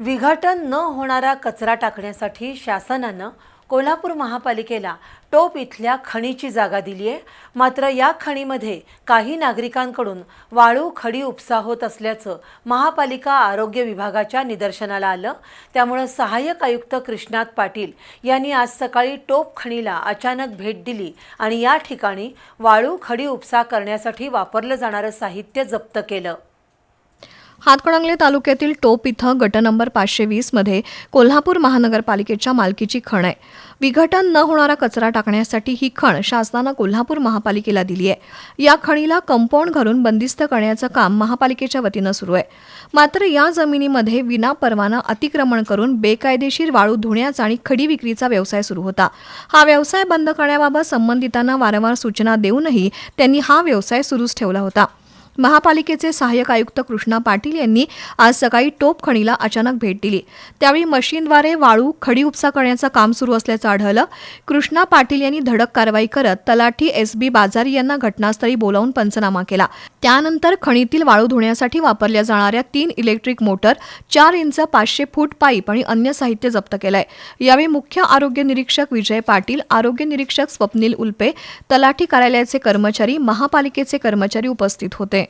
विघटन न होणारा कचरा टाकण्यासाठी शासनानं कोल्हापूर महापालिकेला टोप इथल्या खणीची जागा दिली आहे. मात्र या खणीमध्ये काही नागरिकांकडून वाळू खडी उपसा होत असल्याचं महापालिका आरोग्य विभागाच्या निदर्शनाला आलं. त्यामुळं सहाय्यक आयुक्त कृष्णात पाटील यांनी आज सकाळी टोप खणीला अचानक भेट दिली आणि या ठिकाणी वाळू खडी उपसा करण्यासाठी वापरलं जाणारं साहित्य जप्त केलं. हातकणंगले तालुक्यातील टोप इथं गट नंबर पाचशे वीसमध्ये कोल्हापूर महानगरपालिकेच्या मालकीची खण आहे. विघटन न होणारा कचरा टाकण्यासाठी ही खण शासनानं कोल्हापूर महापालिकेला दिली आहे. या खणीला कंपाऊंड घालून बंदिस्त करण्याचं काम महापालिकेच्या वतीनं सुरू आहे. मात्र या जमिनीमध्ये विनापरवाना अतिक्रमण करून बेकायदेशीर वाळू धुण्याचा आणि खडी विक्रीचा व्यवसाय सुरू होता. हा व्यवसाय बंद करण्याबाबत संबंधितांना वारंवार सूचना देऊनही त्यांनी हा व्यवसाय सुरूच ठेवला होता. महापालिकेचे सहाय्यक आयुक्त कृष्णा पाटील यांनी आज सकाळी टोप खणीला अचानक भेट दिली. त्यावेळी मशीनद्वारे वाळू खडी उपसा करण्याचं काम सुरू असल्याचं आढळलं. कृष्णा पाटील यांनी धडक कारवाई करत तलाठी एस बी बाजारी यांना घटनास्थळी बोलावून पंचनामा केला. त्यानंतर खणीतील वाळू धुण्यासाठी वापरल्या जाणाऱ्या तीन इलेक्ट्रिक मोटर चार इंच पाचशे फूट पाईप आणि अन्य साहित्य जप्त केलंय. यावेळी मुख्य आरोग्य निरीक्षक विजय पाटील आरोग्य निरीक्षक स्वप्नील उल्पे तलाठी कार्यालयाचे कर्मचारी महापालिकेचे कर्मचारी उपस्थित होते.